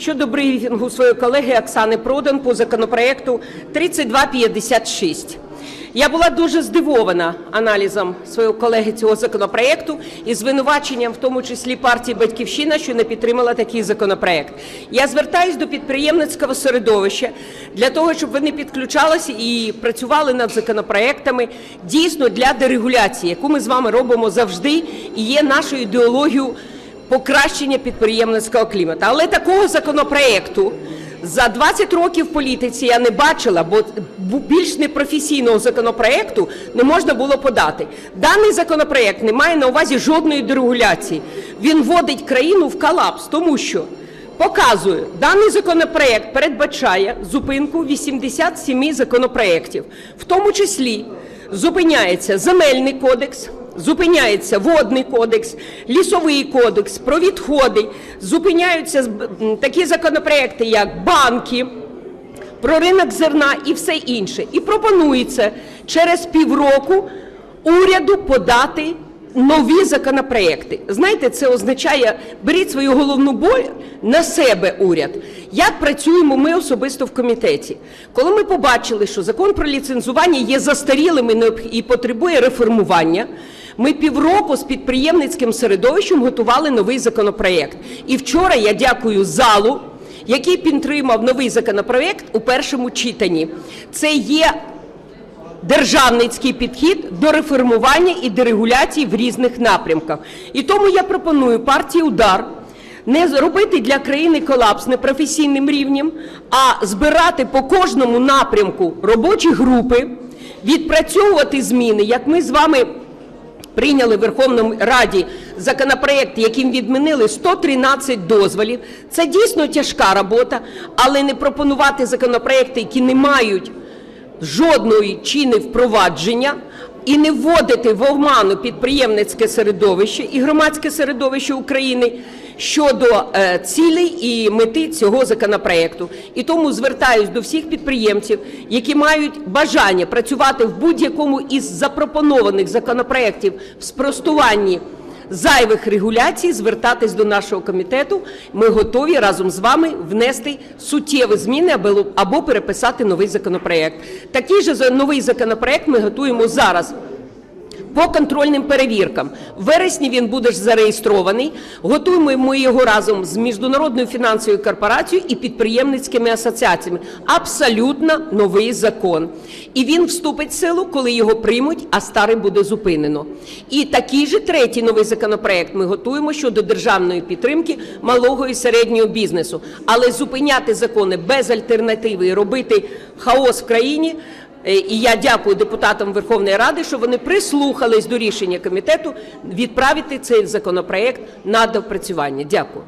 щодо брифінгу своєї колеги Оксани Продан по законопроекту 3256. Я була дуже здивована аналізом свого колеги цього законопроекту і звинуваченням, в тому числі партії Батьківщина, що не підтримала такий законопроект. Я звертаюсь до підприємницького середовища для того, щоб вони підключалися і працювали над законопроектами дійсно для дерегуляції, яку ми з вами робимо завжди, і є нашою ідеологією покращення підприємницького клімату. Але такого законопроекту за 20 років політиці я не бачила, бо більш непрофесійного законопроекту не можна було подати. Даний законопроект не має на увазі жодної дерегуляції. Він вводить країну в колапс, тому що показую, даний законопроект передбачає зупинку 87 законопроєктів, в тому числі зупиняється земельний кодекс, зупиняється водний кодекс, лісовий кодекс, про відходи, зупиняються такі законопроекти, як банки, про ринок зерна і все інше. І пропонується через півроку уряду подати нові законопроекти. Знаєте, це означає, беріть свою головну боль на себе уряд. Як працюємо ми особисто в комітеті? Коли ми побачили, що закон про ліцензування є застарілим і потребує реформування, ми півроку з підприємницьким середовищем готували новий законопроект. І вчора я дякую залу, який підтримав новий законопроект у першому читанні. Це є державницький підхід до реформування і дерегуляції в різних напрямках. І тому я пропоную партії «Удар» не зробити для країни колапс непрофесійним рівнем, а збирати по кожному напрямку робочі групи, відпрацьовувати зміни, як ми з вами прийняли в Верховному Раді законопроект, яким відмінили 113 дозволів. Це дійсно тяжка робота, але не пропонувати законопроекти, які не мають жодної чини впровадження, і не вводити в оману підприємницьке середовище і громадське середовище України щодо е, цілей і мети цього законопроекту. І тому звертаюсь до всіх підприємців, які мають бажання працювати в будь-якому із запропонованих законопроєктів в спростуванні зайвих регуляцій, звертатись до нашого комітету. Ми готові разом з вами внести суттєві зміни або, переписати новий законопроект. Такий же новий законопроект ми готуємо зараз. По контрольним перевіркам. В вересні він буде зареєстрований. Готуємо ми його разом з Міжнародною фінансовою корпорацією і підприємницькими асоціаціями. Абсолютно новий закон. І він вступить в силу, коли його приймуть, а старий буде зупинено. І такий же третій новий законопроект ми готуємо щодо державної підтримки малого і середнього бізнесу. Але зупиняти закони без альтернативи і робити хаос в країні – І я дякую депутатам Верховної Ради, що вони прислухались до рішення комітету відправити цей законопроект на допрацювання. Дякую.